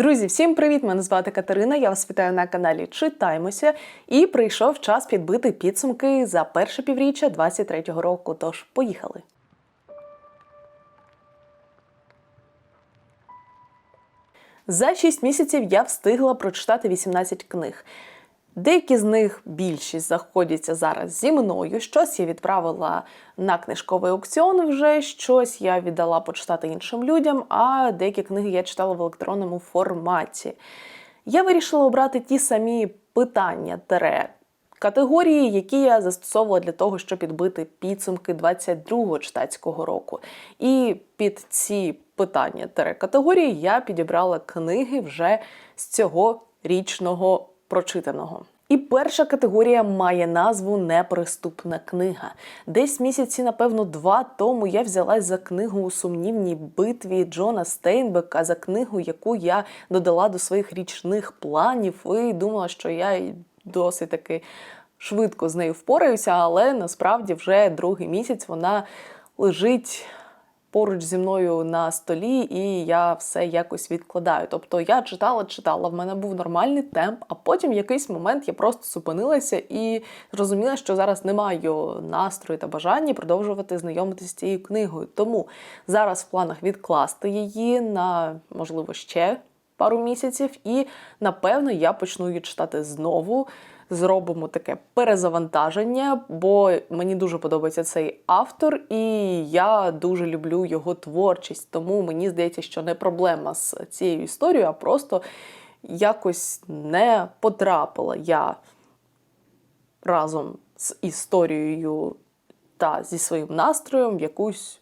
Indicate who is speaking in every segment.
Speaker 1: Друзі, всім привіт! Мене звати Катерина. Я вас вітаю на каналі Читаймося. І прийшов час підбити підсумки за перше півріччя 23-го року. Тож поїхали. За 6 місяців я встигла прочитати 18 книг. Деякі з них більшість знаходяться зараз зі мною. Щось я відправила на книжковий аукціон вже, щось я віддала почитати іншим людям, а деякі книги я читала в електронному форматі. Я вирішила обрати ті самі питання тере категорії, які я застосовувала для того, щоб підбити підсумки 22-го читацького року. І під ці питання категорії я підібрала книги вже з цього річного прочитаного. І перша категорія має назву Неприступна книга. Десь місяці, напевно, два тому я взялась за книгу у сумнівній битві Джона Стейнбека, за книгу, яку я додала до своїх річних планів, і думала, що я досить таки швидко з нею впораюся, але насправді вже другий місяць вона лежить поруч зі мною на столі, і я все якось відкладаю. Тобто я читала, читала, в мене був нормальний темп, а потім в якийсь момент я просто зупинилася і зрозуміла, що зараз не маю настрою та бажання продовжувати знайомитися з цією книгою. Тому зараз в планах відкласти її на можливо ще пару місяців, і напевно я почну її читати знову зробимо таке перезавантаження, бо мені дуже подобається цей автор, і я дуже люблю його творчість. Тому мені здається, що не проблема з цією історією, а просто якось не потрапила я разом з історією та зі своїм настроєм в якусь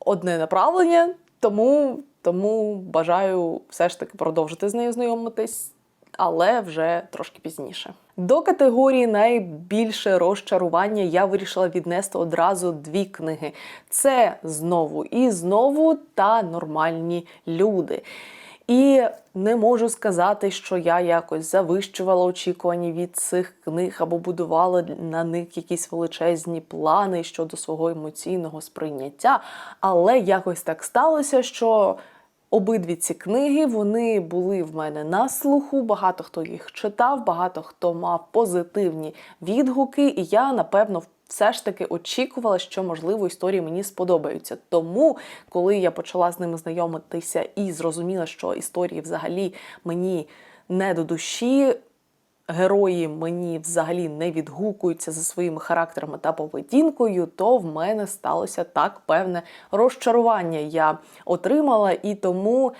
Speaker 1: одне направлення. Тому, Тому бажаю все ж таки продовжити з нею знайомитись але вже трошки пізніше. До категорії найбільше розчарування я вирішила віднести одразу дві книги: це знову і знову та нормальні люди. І не можу сказати, що я якось завищувала очікування від цих книг або будувала на них якісь величезні плани щодо свого емоційного сприйняття. Але якось так сталося, що Обидві ці книги вони були в мене на слуху. Багато хто їх читав, багато хто мав позитивні відгуки, і я напевно все ж таки очікувала, що можливо історії мені сподобаються. Тому, коли я почала з ними знайомитися і зрозуміла, що історії взагалі мені не до душі, герої мені взагалі не відгукуються за своїми характерами та поведінкою, то в мене сталося так певне розчарування. Я отримала, і тому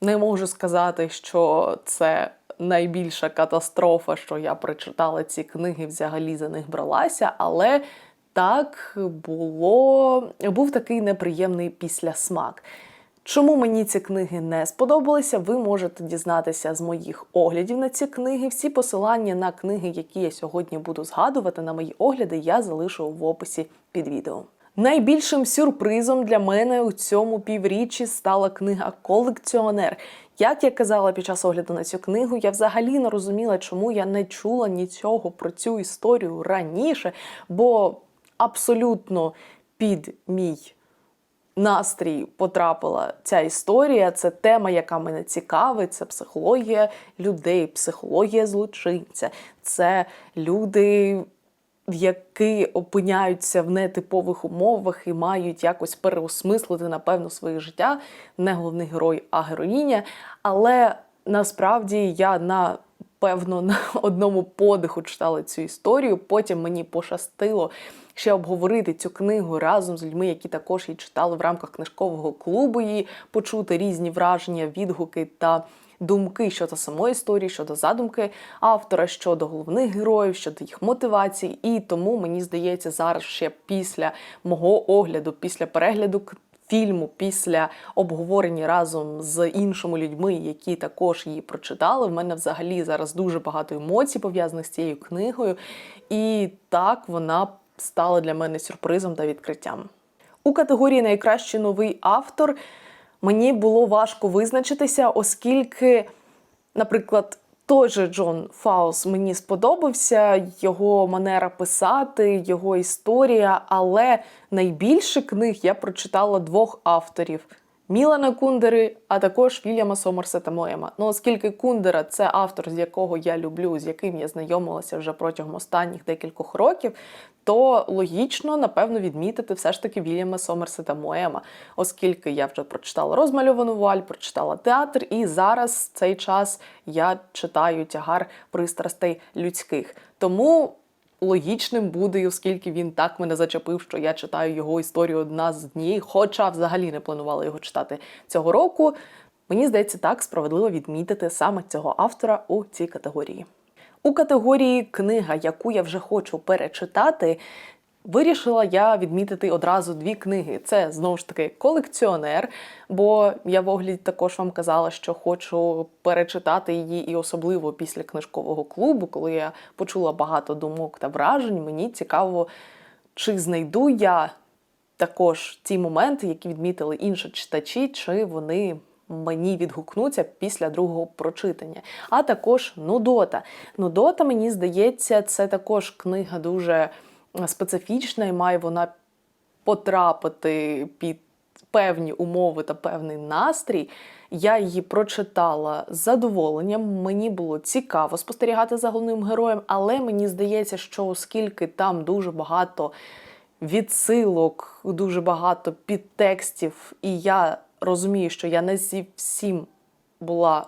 Speaker 1: не можу сказати, що це. Найбільша катастрофа, що я прочитала ці книги, взагалі за них бралася, але так було був такий неприємний післясмак. Чому мені ці книги не сподобалися, ви можете дізнатися з моїх оглядів на ці книги. Всі посилання на книги, які я сьогодні буду згадувати на мої огляди, я залишу в описі під відео. Найбільшим сюрпризом для мене у цьому півріччі стала книга Колекціонер. Як я казала під час огляду на цю книгу, я взагалі не розуміла, чому я не чула нічого про цю історію раніше, бо абсолютно під мій настрій потрапила ця історія. Це тема, яка мене цікавить. Це психологія людей, психологія злочинця, це люди. Які опиняються в нетипових умовах і мають якось переосмислити, напевно, своє життя, не головний герой, а героїня. Але насправді я на певно на одному подиху читала цю історію. Потім мені пощастило ще обговорити цю книгу разом з людьми, які також її читали в рамках книжкового клубу, її почути різні враження, відгуки та. Думки щодо самої історії, щодо задумки автора, щодо головних героїв, щодо їх мотивацій. І тому мені здається, зараз ще після мого огляду, після перегляду фільму, після обговорення разом з іншими людьми, які також її прочитали. В мене взагалі зараз дуже багато емоцій пов'язаних з цією книгою. І так вона стала для мене сюрпризом та відкриттям. У категорії Найкращий новий автор мені було важко визначитися, оскільки, наприклад, той же Джон Фаус мені сподобався, його манера писати, його історія, але найбільше книг я прочитала двох авторів. Мілана Кундери, а також Вільяма Сомерсета Моєма. Ну, оскільки Кундера це автор, з якого я люблю, з яким я знайомилася вже протягом останніх декількох років, то логічно, напевно, відмітити все ж таки Вільяма Сомерсета Моєма, оскільки я вже прочитала розмальовану вуаль, прочитала театр, і зараз цей час я читаю тягар пристрастей людських. Тому логічним буде, оскільки він так мене зачепив, що я читаю його історію одна з днів, хоча взагалі не планувала його читати цього року. Мені здається, так справедливо відмітити саме цього автора у цій категорії. У категорії книга, яку я вже хочу перечитати, Вирішила я відмітити одразу дві книги. Це знову ж таки колекціонер, бо я в огляді також вам казала, що хочу перечитати її, і особливо після книжкового клубу, коли я почула багато думок та вражень. Мені цікаво, чи знайду я також ті моменти, які відмітили інші читачі, чи вони. Мені відгукнуться після другого прочитання. А також Нудота. Нудота, мені здається, це також книга дуже специфічна і має вона потрапити під певні умови та певний настрій. Я її прочитала з задоволенням. Мені було цікаво спостерігати за головним героєм, але мені здається, що оскільки там дуже багато відсилок, дуже багато підтекстів, і я розумію, що я не зі всім була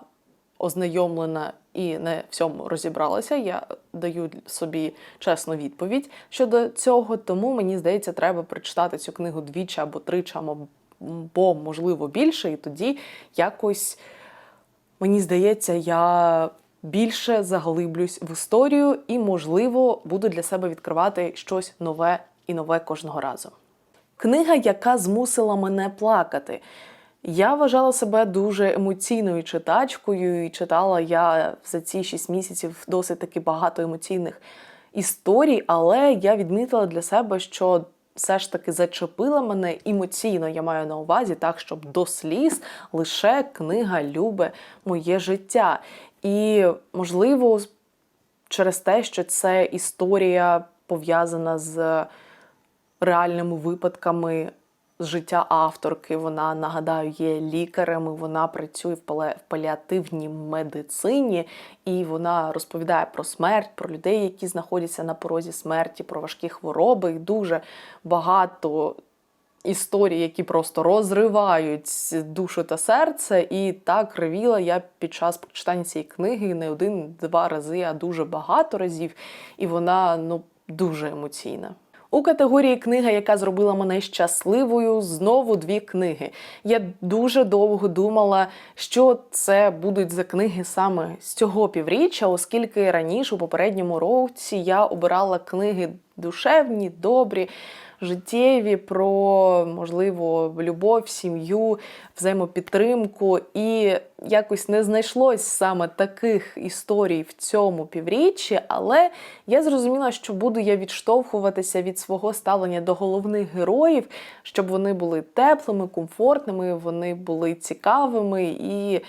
Speaker 1: ознайомлена і не всьому розібралася. Я даю собі чесну відповідь щодо цього, тому мені здається, треба прочитати цю книгу двічі або тричі, або можливо більше, і тоді якось мені здається, я. Більше заглиблюсь в історію і, можливо, буду для себе відкривати щось нове і нове кожного разу. Книга, яка змусила мене плакати. Я вважала себе дуже емоційною читачкою, і читала я за ці шість місяців досить таки багато емоційних історій, але я відмітила для себе, що все ж таки зачепила мене емоційно, я маю на увазі, так, щоб до сліз лише книга Любе моє життя. І, можливо, через те, що це історія пов'язана з реальними випадками з життя авторки. Вона нагадаю, є лікарем. Вона працює в паліативній медицині, і вона розповідає про смерть, про людей, які знаходяться на порозі смерті, про важкі хвороби. І дуже багато. Історії, які просто розривають душу та серце, і так ревіла я під час прочитання цієї книги не один-два рази, а дуже багато разів. І вона ну дуже емоційна. У категорії книга, яка зробила мене щасливою, знову дві книги. Я дуже довго думала, що це будуть за книги саме з цього півріччя, оскільки раніше у попередньому році я обирала книги душевні, добрі життєві, про можливо любов, сім'ю, взаємопідтримку. І якось не знайшлось саме таких історій в цьому півріччі, але я зрозуміла, що буду я відштовхуватися від свого ставлення до головних героїв, щоб вони були теплими, комфортними, вони були цікавими і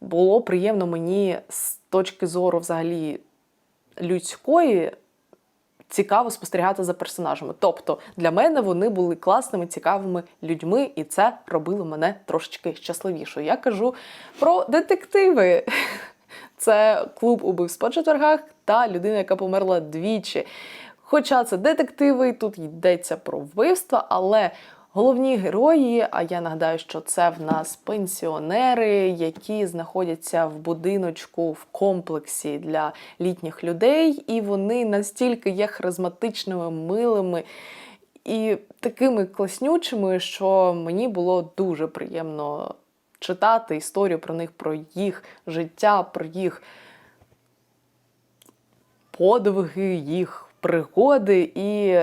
Speaker 1: було приємно мені з точки зору взагалі людської цікаво спостерігати за персонажами. Тобто для мене вони були класними, цікавими людьми, і це робило мене трошечки щасливішою. Я кажу про детективи. Це клуб убивств по четвергах та людина, яка померла двічі. Хоча це детективи, тут йдеться про вбивства, але Головні герої, а я нагадаю, що це в нас пенсіонери, які знаходяться в будиночку в комплексі для літніх людей, і вони настільки є харизматичними, милими і такими класнючими, що мені було дуже приємно читати історію про них, про їх життя, про їх подвиги, їх пригоди. І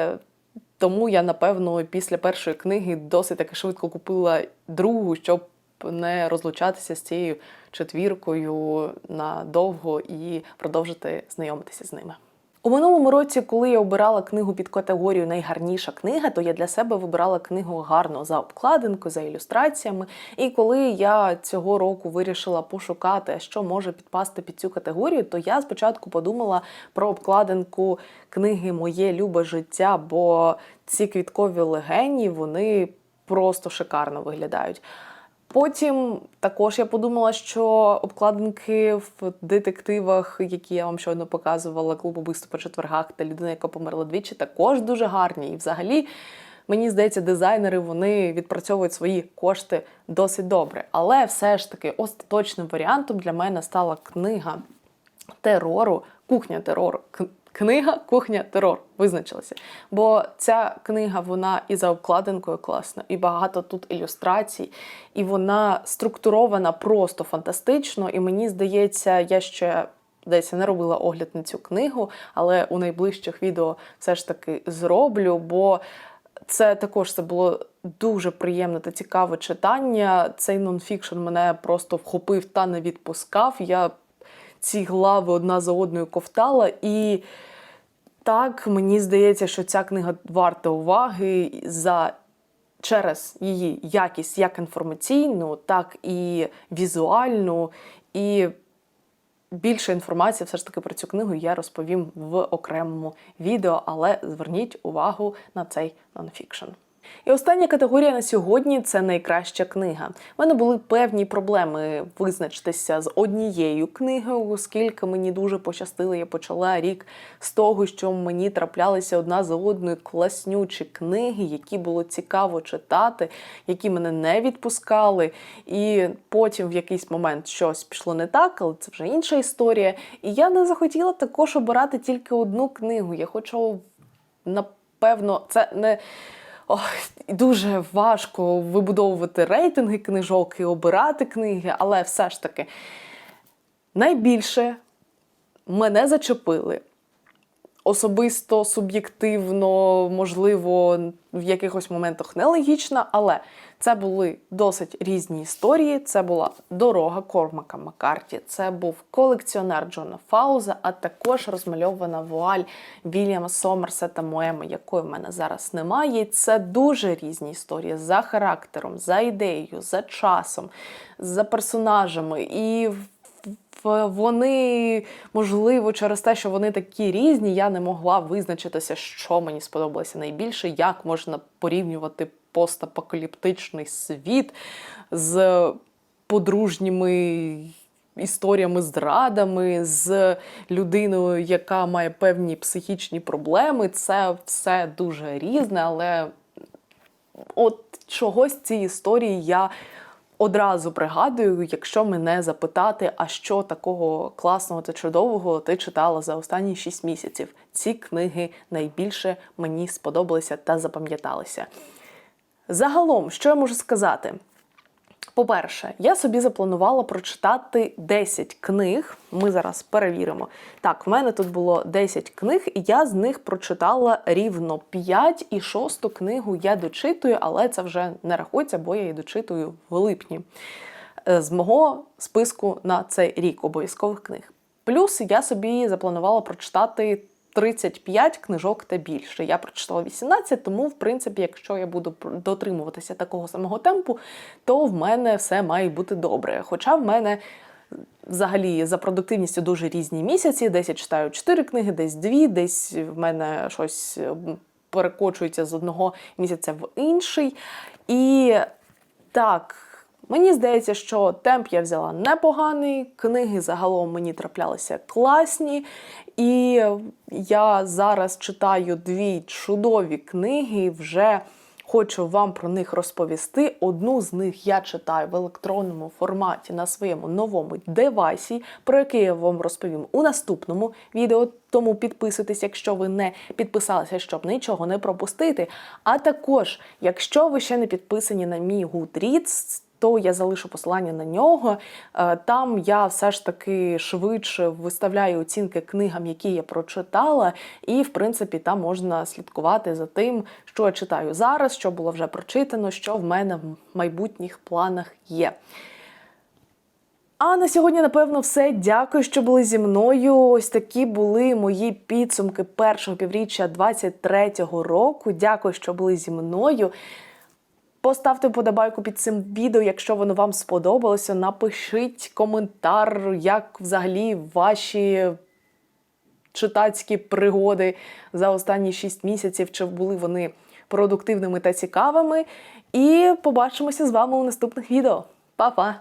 Speaker 1: тому я, напевно, після першої книги досить таки швидко купила другу, щоб не розлучатися з цією четвіркою надовго і продовжити знайомитися з ними. У минулому році, коли я обирала книгу під категорію Найгарніша книга, то я для себе вибирала книгу гарно за обкладинкою, за ілюстраціями. І коли я цього року вирішила пошукати, що може підпасти під цю категорію, то я спочатку подумала про обкладинку книги Моє любе життя, бо ці квіткові легені вони просто шикарно виглядають. Потім також я подумала, що обкладинки в детективах, які я вам щойно показувала, клуб убивств по четвергах та людина, яка померла двічі, також дуже гарні. І взагалі, мені здається, дизайнери вони відпрацьовують свої кошти досить добре. Але все ж таки остаточним варіантом для мене стала книга терору, кухня терору. Книга Кухня терор визначилася. Бо ця книга вона і за обкладинкою класна, і багато тут ілюстрацій, і вона структурована просто фантастично. І мені здається, я ще десь не робила огляд на цю книгу, але у найближчих відео все ж таки зроблю, бо це також це було дуже приємне та цікаве читання. Цей нонфікшн мене просто вхопив та не відпускав. Я ці глави одна за одною ковтала. І так мені здається, що ця книга варта уваги за через її якість як інформаційну, так і візуальну. І більше інформації все ж таки про цю книгу я розповім в окремому відео, але зверніть увагу на цей нонфікшн. І остання категорія на сьогодні це найкраща книга. У мене були певні проблеми визначитися з однією книгою, оскільки мені дуже пощастило, я почала рік з того, що мені траплялися одна за одною класнючі книги, які було цікаво читати, які мене не відпускали. І потім в якийсь момент щось пішло не так, але це вже інша історія. І я не захотіла також обирати тільки одну книгу. Я хочу напевно, це не. Ох, дуже важко вибудовувати рейтинги книжок і обирати книги, але все ж таки найбільше мене зачепили. Особисто, суб'єктивно, можливо, в якихось моментах нелогічно, але це були досить різні історії. Це була дорога Кормака Маккарті, це був колекціонер Джона Фауза, а також розмальована вуаль Вільяма Сомерсета Моема, якої в мене зараз немає. Це дуже різні історії за характером, за ідеєю, за часом, за персонажами. І вони, можливо, через те, що вони такі різні, я не могла визначитися, що мені сподобалося найбільше, як можна порівнювати постапокаліптичний світ з подружніми історіями зрадами, з людиною, яка має певні психічні проблеми. Це все дуже різне, але от чогось ці історії я одразу пригадую, якщо мене запитати, а що такого класного та чудового ти читала за останні 6 місяців. Ці книги найбільше мені сподобалися та запам'яталися. Загалом, що я можу сказати? По-перше, я собі запланувала прочитати 10 книг. Ми зараз перевіримо. Так, в мене тут було 10 книг, і я з них прочитала рівно 5, і шосту книгу я дочитую, але це вже не рахується, бо я її дочитую в липні. Е, З мого списку на цей рік обов'язкових книг. Плюс я собі запланувала прочитати 35 книжок та більше. Я прочитала 18, тому, в принципі, якщо я буду дотримуватися такого самого темпу, то в мене все має бути добре. Хоча в мене взагалі за продуктивністю дуже різні місяці. Десь я читаю 4 книги, десь 2, десь в мене щось перекочується з одного місяця в інший. І так. Мені здається, що темп я взяла непоганий, книги загалом мені траплялися класні. І я зараз читаю дві чудові книги. Вже хочу вам про них розповісти. Одну з них я читаю в електронному форматі на своєму новому девайсі, про який я вам розповім у наступному відео. Тому підписуйтесь, якщо ви не підписалися, щоб нічого не пропустити. А також, якщо ви ще не підписані на мій Goodreads, то я залишу посилання на нього. Е, Там я все ж таки швидше виставляю оцінки книгам, які я прочитала, і в принципі там можна слідкувати за тим, що я читаю зараз, що було вже прочитано, що в мене в майбутніх планах є. А на сьогодні, напевно, все. Дякую, що були зі мною. Ось такі були мої підсумки першого півріччя 23-го року. Дякую, що були зі мною. Поставте вподобайку під цим відео, якщо воно вам сподобалося. Напишіть коментар, як взагалі ваші читацькі пригоди за останні 6 місяців, чи були вони продуктивними та цікавими. І побачимося з вами у наступних відео. Па-па!